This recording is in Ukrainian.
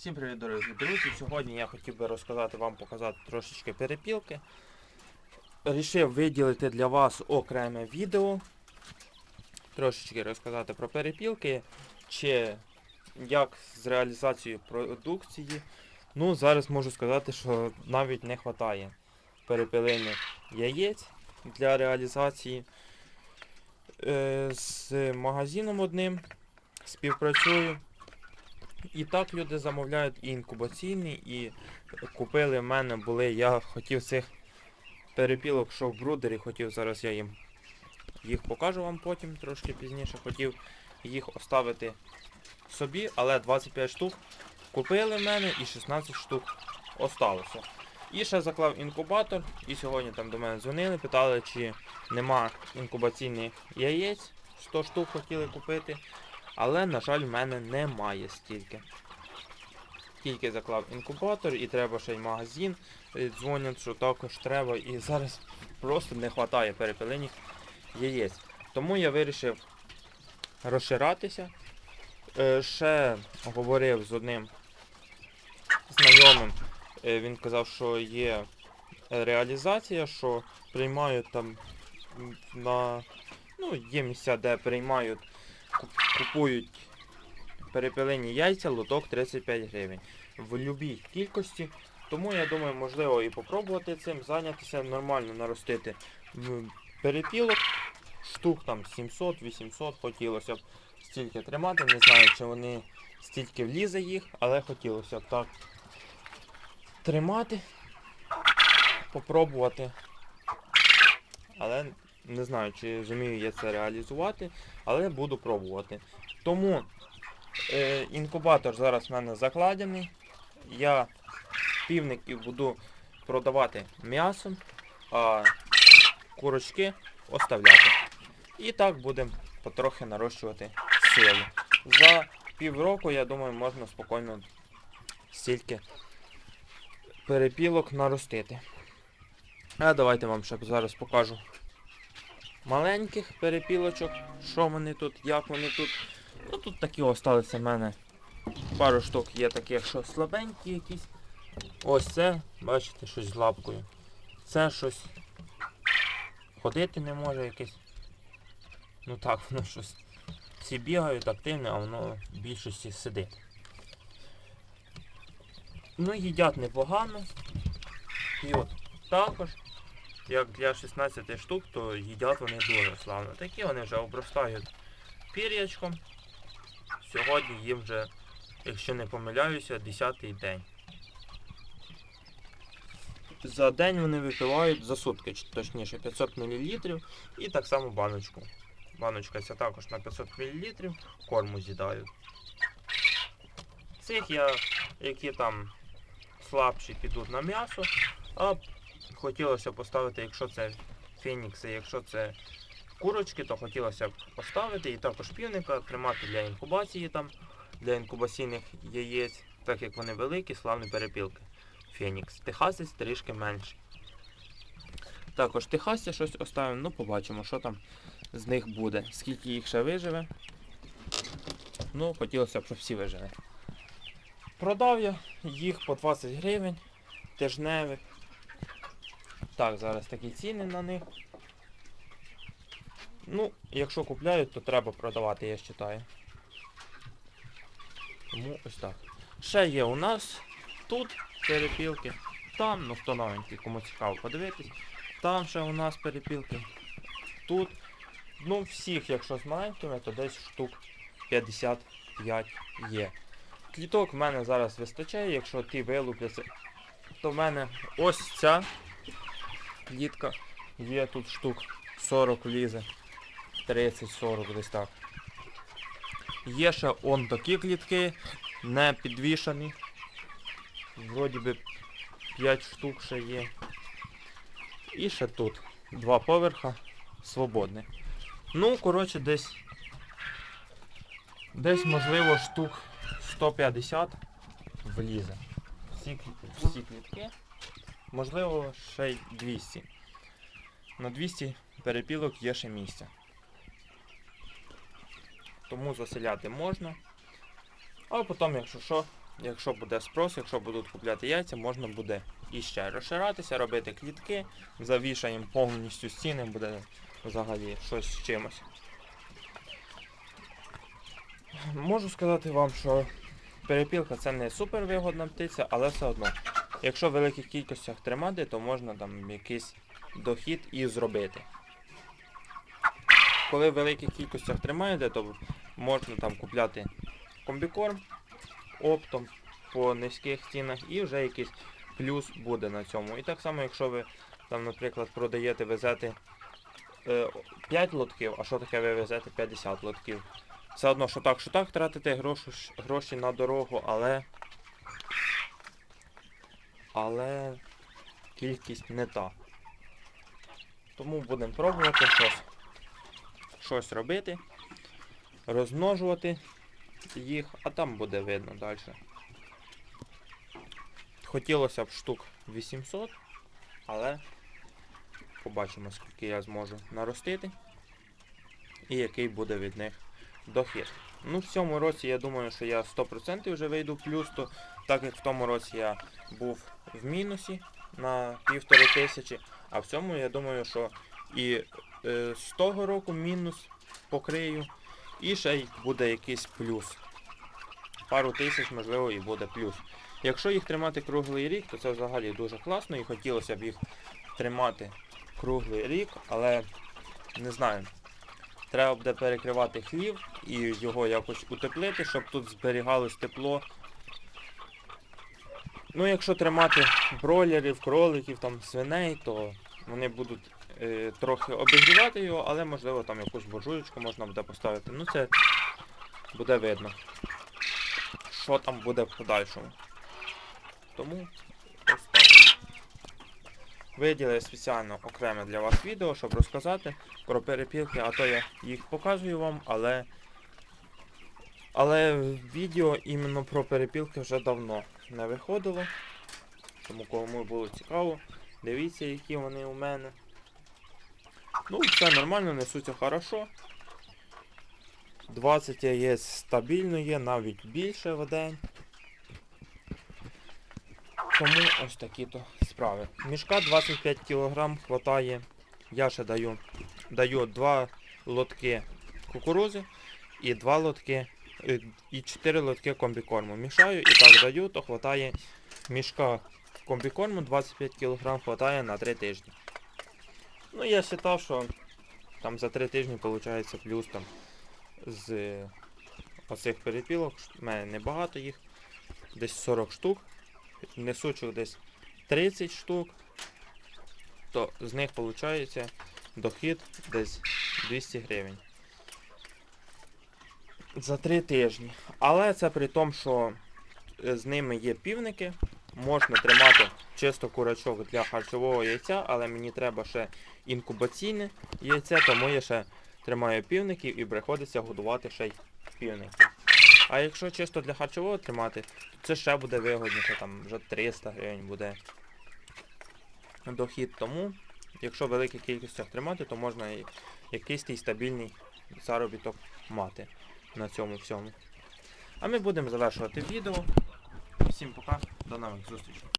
Всім привіт, дорогі друзі! Сьогодні я хотів би розказати вам, показати трошечки перепілки. Рішив виділити для вас окреме відео. Трошечки розказати про перепілки, чи як з реалізацією продукції. Ну, зараз можу сказати, що навіть не вистачає перепилини яєць для реалізації. Е, з магазином одним співпрацюю. І так люди замовляють і інкубаційні, і купили в мене були. Я хотів цих перепілок, що в брудері, хотів зараз я їм їх покажу вам потім, трошки пізніше. Хотів їх оставити собі, але 25 штук купили в мене і 16 штук осталося. І ще заклав інкубатор, і сьогодні там до мене дзвонили, питали, чи нема інкубаційних яєць. 100 штук хотіли купити. Але, на жаль, в мене немає стільки. Тільки заклав інкубатор і треба ще й магазин. Е, Дзвонять, що також треба. І зараз просто не вистачає перепилених яєць. Тому я вирішив розширатися. Е, Ще говорив з одним знайомим. Е, Він казав, що є реалізація, що приймають там на. Ну, є місця, де приймають купують перепилені яйця, лоток 35 гривень. В будь-якій кількості. Тому я думаю, можливо і попробувати цим зайнятися, нормально наростити перепілок. Штук там 700-800 хотілося б стільки тримати. Не знаю, чи вони стільки влізе їх, але хотілося б так тримати, попробувати. Але не знаю, чи зумію я це реалізувати, але буду пробувати. Тому е, інкубатор зараз в мене закладений. Я півників буду продавати м'ясом, а курочки оставляти. І так будемо потрохи нарощувати силу. За півроку, я думаю, можна спокійно стільки перепілок наростити. А давайте вам ще зараз покажу маленьких перепілочок, що вони тут, як вони тут. Ну тут такі осталися в мене. Пару штук є таких, що слабенькі якісь. Ось це, бачите, щось з лапкою. Це щось ходити не може якесь. Ну так, воно щось. Всі бігають активно, а воно в більшості сидить. Ну, їдять непогано. І от також як для 16 штук, то їдять вони дуже славно. Такі вони вже обростають пір'ячком. Сьогодні їм вже, якщо не помиляюся, 10-й день. За день вони випивають за сутки, точніше 500 мл і так само баночку. Баночка ця також на 500 мл корму з'їдають. Цих я, які там слабші, підуть на м'ясо, а хотілося поставити, якщо це фенікси, якщо це курочки, то хотілося б поставити і також півника тримати для інкубації там, для інкубаційних яєць, так як вони великі, славні перепілки. Фенікс. Техасець трішки менший. Також техасця щось оставимо, ну побачимо, що там з них буде. Скільки їх ще виживе. Ну, хотілося б, щоб всі вижили. Продав я їх по 20 гривень тижневих. Так, зараз такі ціни на них. Ну, якщо купляють, то треба продавати, я вважаю. Тому ось так. Ще є у нас тут перепілки. Там, ну хто новенький, кому цікаво подивитись. Там ще у нас перепілки. Тут. Ну, всіх, якщо з маленькими, то десь штук 55 є. Кліток в мене зараз вистачає, якщо ті вилупляться, то в мене ось ця клітка. Є тут штук 40 влізе. 30-40 десь так. Є ще он такі клітки, не підвішані. Вроді би 5 штук ще є. І ще тут два поверха свободних. Ну, коротше, десь десь можливо штук 150 влізе. Всі, всі клітки. Можливо, ще й 200. На 200 перепілок є ще місця. Тому заселяти можна. А потім, якщо що, якщо буде спрос, якщо будуть купляти яйця, можна буде іще розширатися, робити клітки, завішаємо повністю стіни, буде взагалі щось з чимось. Можу сказати вам, що перепілка це не супер вигодна птиця, але все одно. Якщо в великих кількостях тримати, то можна там якийсь дохід і зробити. Коли в великих кількостях тримаєте, то можна там купляти комбікорм оптом по низьких цінах і вже якийсь плюс буде на цьому. І так само, якщо ви там, наприклад, продаєте, везете е, 5 лотків, а що таке ви везете 50 лотків. Все одно, що так, що так, тратите гроші, гроші на дорогу, але. Але кількість не та. Тому будемо пробувати щось, щось робити, розмножувати їх, а там буде видно далі. Хотілося б штук 800, але побачимо, скільки я зможу наростити і який буде від них дохід. Ну, в цьому році я думаю, що я 100% вже вийду в плюс, то, так як в тому році я був в мінусі на півтори тисячі, а в цьому я думаю, що і е, з того року мінус покрию, і ще й буде якийсь плюс. Пару тисяч, можливо, і буде плюс. Якщо їх тримати круглий рік, то це взагалі дуже класно і хотілося б їх тримати круглий рік, але не знаю. Треба буде перекривати хлів і його якось утеплити, щоб тут зберігалось тепло. Ну, якщо тримати бройлерів, кроликів, там, свиней, то вони будуть е, трохи обігрівати його, але можливо там якусь буржуєчку можна буде поставити. Ну це буде видно. Що там буде в подальшому. Тому так. Виділив спеціально окреме для вас відео, щоб розказати про перепілки, а то я їх показую вам, але. Але відео іменно про перепілки вже давно не виходило. Тому кому було цікаво, дивіться, які вони у мене. Ну, все нормально, несуться хорошо. 20 яєць стабільно є, навіть більше в день. Тому ось такі то справи. Мішка 25 кг хватає. Я ще даю, даю 2 лотки кукурузи і 2 лотки і 4 лотки комбікорму. Мішаю і так даю, то хватає мішка комбікорму 25 кг хватає на 3 тижні. Ну я вважав, що там за 3 тижні виходить плюс там з оцих перепілок. У мене небагато їх, десь 40 штук несучих десь 30 штук, то з них виходить дохід десь 200 гривень. За 3 тижні. Але це при тому, що е, з ними є півники. Можна тримати чисто курачок для харчового яйця, але мені треба ще інкубаційне яйце, тому я ще тримаю півників і приходиться годувати ще й півників. А якщо чисто для харчового тримати, то це ще буде вигодніше, там вже 300 гривень буде дохід. Тому, якщо в великих кількостях тримати, то можна якийсь стабільний заробіток мати на цьому всьому. А ми будемо завершувати відео. Всім пока, до нових зустрічей.